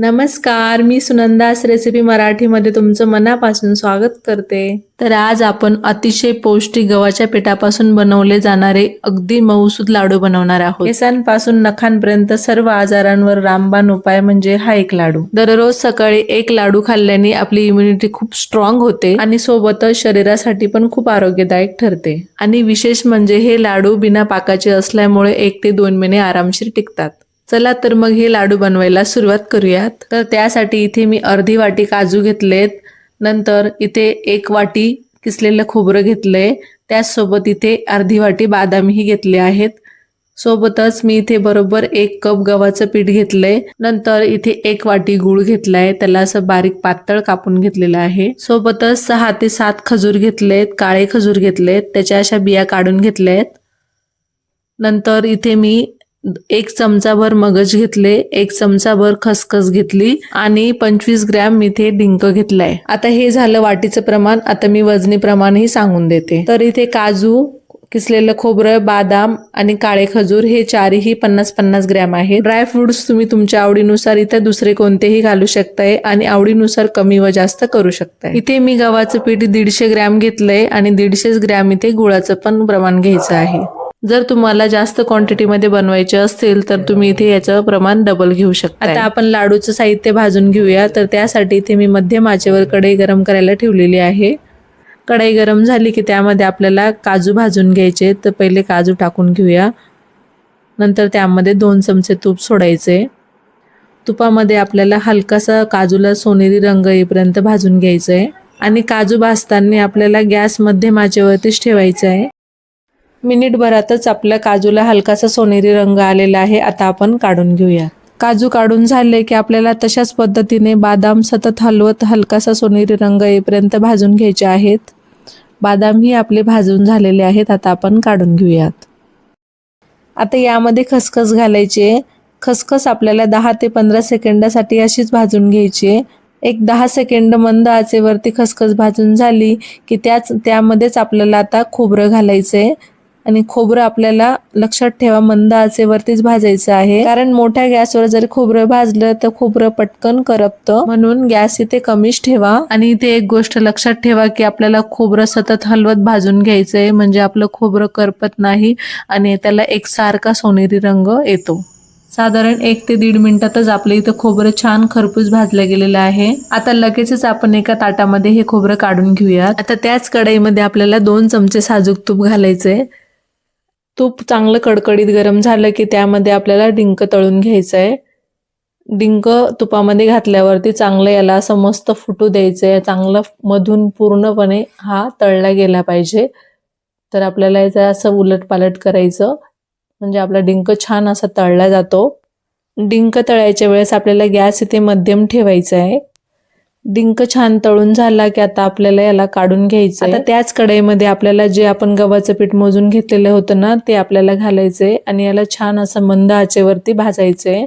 नमस्कार मी सुनंदास रेसिपी मराठीमध्ये तुमचं मनापासून स्वागत करते. तर आज आपण अतिशय पौष्टिक गव्हाच्या पिठापासून बनवले जाणारे अगदी मऊसूद लाडू बनवणार आहोत. केसांपासून नखांपर्यंत सर्व आजारांवर रामबाण उपाय म्हणजे हा एक लाडू. दररोज सकाळी एक लाडू खाल्ल्याने आपली इम्युनिटी खूप स्ट्रॉंग होते. आणि सोबतच शरीरासाठी पण खूप आरोग्यदायक ठरते. आणि विशेष म्हणजे हे लाडू बिना पाकाचे असल्यामुळे एक ते दोन महिने आरामशीर टिकतात. चला तर मग हे लाडू बनवायला सुरुवात करूयात. तर त्यासाठी इथे मी अर्धी वाटी काजू घेतलेत. नंतर इथे एक वाटी किसलेलं खोबरं घेतलंय. त्याचसोबत इथे अर्धी वाटी बदामही घेतले आहेत. सोबतच मी इथे बरोबर एक कप गव्हाचं पीठ घेतलंय. नंतर इथे एक वाटी गूळ घेतलाय. त्याला असं बारीक पातळ कापून घेतलेलं आहे. सोबतच सहा ते सात खजूर घेतलेत. काळे खजूर घेतलेत. त्याच्या अशा बिया काढून घेतल्यात. नंतर इथे मी एक चमचाभर मगज घेतले एक चमचाभर खसखस घेतली आणि पंचवीस ग्रॅम मी इथे डिंक घेतलाय. आता हे झालं वाटीचं प्रमाण. आता मी वजनी प्रमाणही सांगून देते. तर इथे काजू किसलेलं खोबरं बादाम आणि काळे खजूर हे चारही पन्नास पन्नास ग्रॅम आहे ड्राय फ्रुट्स तुम्ही तुमच्या आवडीनुसार इथे दुसरे कोणतेही घालू शकताय आणि आवडीनुसार कमी व जास्त करू शकताय. इथे मी गव्हाचं पीठ दीडशे ग्रॅम घेतलंय आणि दीडशेच ग्रॅम इथे गुळाचं पण प्रमाण घ्यायचं आहे. जर तुम्हाला जास्त क्वांटिटीमध्ये बनवायचे असतील तर तुम्ही इथे याचं प्रमाण डबल घेऊ शकता आता आपण लाडूचं साहित्य भाजून घेऊया. तर त्यासाठी इथे मी मध्यम आचेवर कढई गरम करायला ठेवलेली आहे. कढई गरम झाली की त्यामध्ये आपल्याला काजू भाजून घ्यायचे तर पहिले काजू टाकून घेऊया. नंतर त्यामध्ये दोन चमचे तूप सोडायचे. तुपामध्ये आपल्याला हलकासा काजूला सोनेरी रंग येईपर्यंत भाजून घ्यायचं आहे आणि काजू भाजताना आपल्याला गॅस मध्यम आचेवरतीच ठेवायचं आहे मिनिटभरातच आपल्या काजूला हलकासा सोनेरी रंग आलेला आहे. आता आपण काढून घेऊया. काजू काढून झाले की आपल्याला तशाच पद्धतीने बादाम सतत हलवत हलकासा सोनेरी रंग येईपर्यंत भाजून घ्यायचे आहेत. बादामही आपले भाजून झालेले आहेत. आता आपण काढून घेऊयात. आता यामध्ये खसखस घालायची. खसखस आपल्याला दहा ते पंधरा सेकंदासाठी अशीच भाजून घ्यायची. एक दहा सेकंड मंद आचेवरती खसखस भाजून झाली की त्याच त्यामध्येच आपल्याला आता खोबरं घालायचंय. आणि खोबरं आपल्याला लक्षात ठेवा मंद आचेवरतीच भाजायचं आहे. कारण मोठ्या गॅसवर जर खोबरं भाजलं तर खोबरं पटकन करपतं. म्हणून गॅस इथे कमीच ठेवा. आणि इथे एक गोष्ट लक्षात ठेवा की आपल्याला खोबरं सतत हलवत भाजून घ्यायचंय. म्हणजे आपलं खोबरं करपत नाही आणि त्याला एक सारखा सोनेरी रंग येतो. साधारण एक ते दीड मिनिटातच आपलं इथं खोबरं छान खरपूस भाजलं गेलेलं आहे. आता लगेचच आपण एका ताटामध्ये हे खोबरं काढून घेऊयात. आता त्याच कढईमध्ये आपल्याला दोन चमचे साजूक तूप घालायचंय. तूप चांगलं कडकडीत गरम झालं की त्यामध्ये आपल्याला डिंक तळून घ्यायचं आहे डिंक तुपामध्ये घातल्यावरती चांगलं याला असं मस्त फुटू द्यायचं आहे चांगलं मधून पूर्णपणे हा तळला गेला पाहिजे. तर आपल्याला याचं असं उलट पालट करायचं. म्हणजे आपला डिंक छान असा तळला जातो. डिंक तळायच्या वेळेस आपल्याला गॅस इथे मध्यम ठेवायचा आहे. डिंक छान तळून झाला की आता आपल्याला याला काढून घ्यायचं आता त्याच कढईमध्ये आपल्याला जे आपण गव्हाचं पीठ मोजून घेतलेलं होतं ना ते आपल्याला घालायचंय आणि याला छान असं मंद आचेवरती भाजायचंय.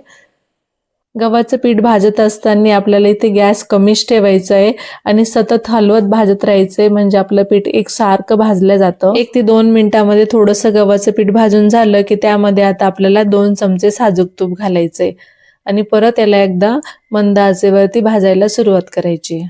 गव्हाचं पीठ भाजत असताना आपल्याला इथे गॅस कमीच ठेवायचा आहे आणि सतत हलवत भाजत राहायचंय म्हणजे आपलं पीठ एक सारखं भाजलं जातं. एक ते दोन मिनिटामध्ये थोडंसं गव्हाचं पीठ भाजून झालं की त्यामध्ये आता आपल्याला दोन चमचे साजूक तूप घालायचंय. आणि परत याला एकदा मंद आचेवरती भाजायला सुरुवात करायची.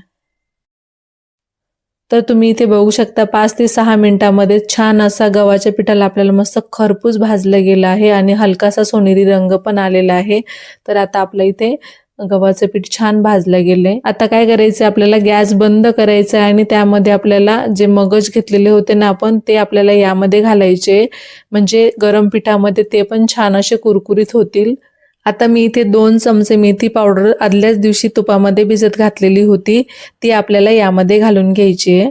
तर तुम्ही इथे बघू शकता पाच ते सहा मिनिटांमध्ये छान असा गव्हाच्या पिठाला आपल्याला मस्त खरपूस भाजलं गेलं आहे आणि हलकासा सोनेरी रंग पण आलेला आहे. तर आता आपल्या इथे गव्हाचं पीठ छान भाजलं गेलंय आता काय करायचं आपल्याला गॅस बंद करायचा आहे आणि त्यामध्ये आपल्याला जे मगज घेतलेले होते ना आपण ते आपल्याला यामध्ये घालायचे. म्हणजे गरम पिठामध्ये ते पण छान असे कुरकुरीत होतील. आता मी इथे दोन चमचे मेथी पावडर आदल्याच दिवशी तुपामध्ये भिजत घातलेली होती. ती आपल्याला यामध्ये घालून घ्यायची आहे.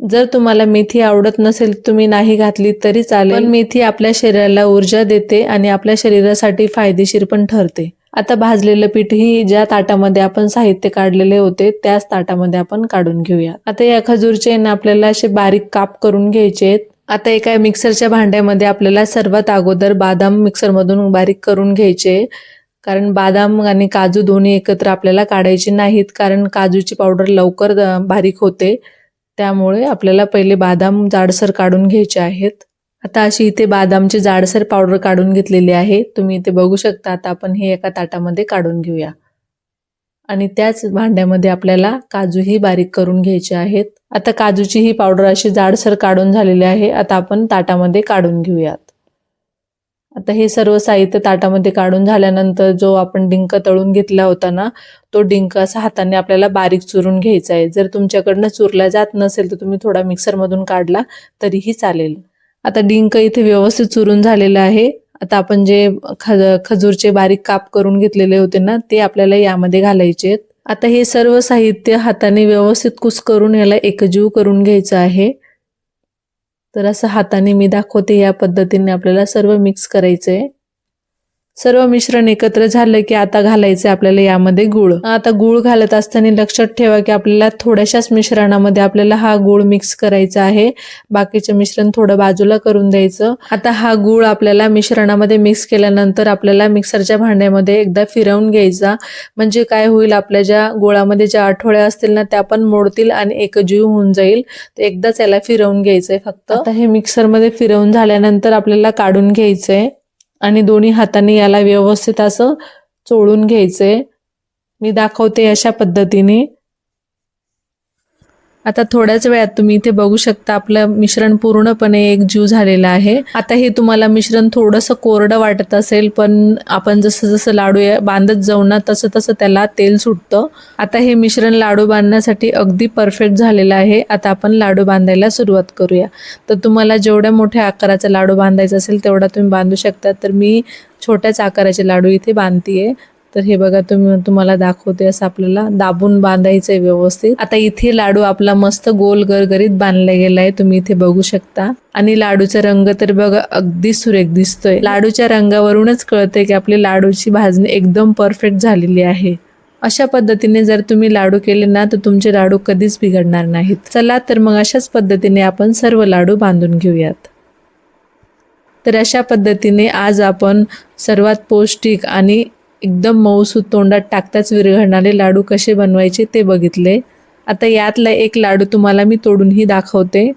जर तुम्हाला मेथी आवडत नसेल तुम्ही नाही घातली तरी चालेल. पण मेथी आपल्या शरीराला ऊर्जा देते आणि आपल्या शरीरासाठी फायदेशीर पण ठरते. आता भाजलेलं पीठ ही ज्या ताटामध्ये आपण साहित्य काढलेले होते त्याच ताटामध्ये आपण काढून घेऊया. आता या खजूरचे ना आपल्याला असे बारीक काप करून घ्यायचे आहेत. आता एका मिक्सरच्या भांड्यामध्ये आपल्याला सर्वात अगोदर बादाम मिक्सरमधून बारीक करून घ्यायचे. कारण बादाम आणि काजू दोन्ही एकत्र आपल्याला काढायचे नाहीत कारण काजूची पावडर लवकर बारीक होते. त्यामुळे आपल्याला पहिले बादाम जाडसर काढून घ्यायचे आहेत. आता अशी इथे बादामची जाडसर पावडर काढून घेतलेली आहे. तुम्ही इथे बघू शकता आता आपण हे एका ताटामध्ये काढून घेऊया. आणि त्याच भांड्यामध्ये आपल्याला काजूही बारीक करून घ्यायचे आहेत. आता काजूची ही पावडर अशी जाडसर काढून झालेली आहे. आता आपण ताटामध्ये काढून घेऊयात. आता हे सर्व साहित्य ताटामध्ये काढून झाल्यानंतर जो आपण डिंक तळून घेतला होता ना तो डिंक असा हाताने आपल्याला बारीक चुरून घ्यायचा आहे. जर तुमच्याकडनं चुरला जात नसेल तर तुम्ही थोडा मिक्सरमधून काढला तरीही चालेल. आता डिंक इथे व्यवस्थित चुरून झालेलं आहे. आता आपण जे खज खजूरचे बारीक काप करून घेतलेले होते ना ते आपल्याला यामध्ये घालायचे आहेत. आता हे सर्व साहित्य हाताने व्यवस्थित कुस करून याला एकजीव करून घ्यायचं आहे. तर असं हाताने मी दाखवते या पद्धतीने आपल्याला सर्व मिक्स करायचं आहे सर्व मिश्रण एकत्र झालं की आता घालायचं आपल्याला यामध्ये गुळ. आता गुळ घालत असताना लक्षात ठेवा की आपल्याला थोड्याशाच मिश्रणामध्ये आपल्याला हा गुळ मिक्स करायचा आहे. बाकीचं मिश्रण थोडं बाजूला करून द्यायचं. आता हा गुळ आपल्याला मिश्रणामध्ये मिक्स केल्यानंतर आपल्याला मिक्सरच्या भांड्यामध्ये एकदा फिरवून घ्यायचा. म्हणजे काय होईल आपल्या ज्या गुळामध्ये ज्या आठवड्या असतील ना त्या पण मोडतील आणि एकजीव होऊन जाईल. तर एकदाच याला फिरवून घ्यायचंय फक्त. आता हे मिक्सरमध्ये फिरवून झाल्यानंतर आपल्याला काढून घ्यायचंय. आणि दोन्ही हाताने याला व्यवस्थित असं चोळून घ्यायचंय मी दाखवते अशा पद्धतीने. आता थोड्याच वेळात तुम्ही इथे बघू शकता आपलं मिश्रण पूर्णपणे एक जीव झालेलं आहे. आता हे तुम्हाला मिश्रण थोडंसं कोरडं वाटत असेल पण आपण जसं जसं लाडू या- बांधत जाऊ ना तसं तसं त्याला तेल सुटतं. आता हे मिश्रण लाडू बांधण्यासाठी अगदी परफेक्ट झालेलं आहे. आता आपण लाडू बांधायला सुरुवात करूया. तर तुम्हाला जेवढ्या मोठ्या आकाराचा लाडू बांधायचा असेल तेवढा तुम्ही बांधू शकता. तर मी छोट्याच आकाराचे लाडू इथे बांधतीये. तर हे बघा तुम्ही तुम्हाला दाखवते असं आपल्याला दाबून बांधायचंय व्यवस्थित. आता इथे लाडू आपला मस्त गोल गरगरीत बांधला गेलाय तुम्ही इथे बघू शकता. आणि लाडूचा रंग तर बघा अगदी सुरेख दिसतोय. लाडूच्या रंगावरूनच कळतंय की आपली लाडूची भाजणी एकदम परफेक्ट झालेली आहे. अशा पद्धतीने जर तुम्ही लाडू केले ना तर तुमचे लाडू कधीच बिघडणार नाहीत. चला तर मग अशाच पद्धतीने आपण सर्व लाडू बांधून घेऊयात. तर अशा पद्धतीने आज आपण सर्वात पौष्टिक आणि एकदम मऊसूत तोंडात टाकताच विरघळणारे लाडू कसे बनवायचे ते बघितले. आता यातला एक लाडू तुम्हाला मी तोडूनही दाखवते.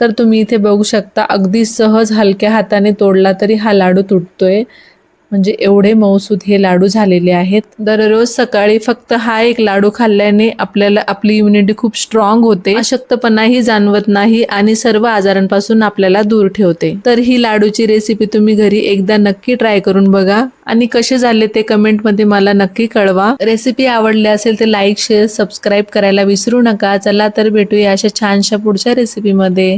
तर तुम्ही इथे बघू शकता अगदी सहज हलक्या हाताने तोडला तरी हा लाडू तुटतोय. म्हणजे एवढे मऊसूद हे लाडू झालेले आहेत. दररोज सकाळी फक्त हा एक लाडू खाल्ल्याने आपल्याला आपली इम्युनिटी खूप स्ट्रॉंग होते. अशक्तपणाही जाणवत नाही आणि सर्व आजारांपासून आपल्याला दूर ठेवते. तर ही लाडूची रेसिपी तुम्ही घरी एकदा नक्की ट्राय करून बघा. आणि कसे झाले ते कमेंटमध्ये मला नक्की कळवा. रेसिपी आवडली असेल तर लाईक शेअर सबस्क्राईब करायला विसरू नका. चला तर भेटूया अशा छानशा पुढच्या रेसिपीमध्ये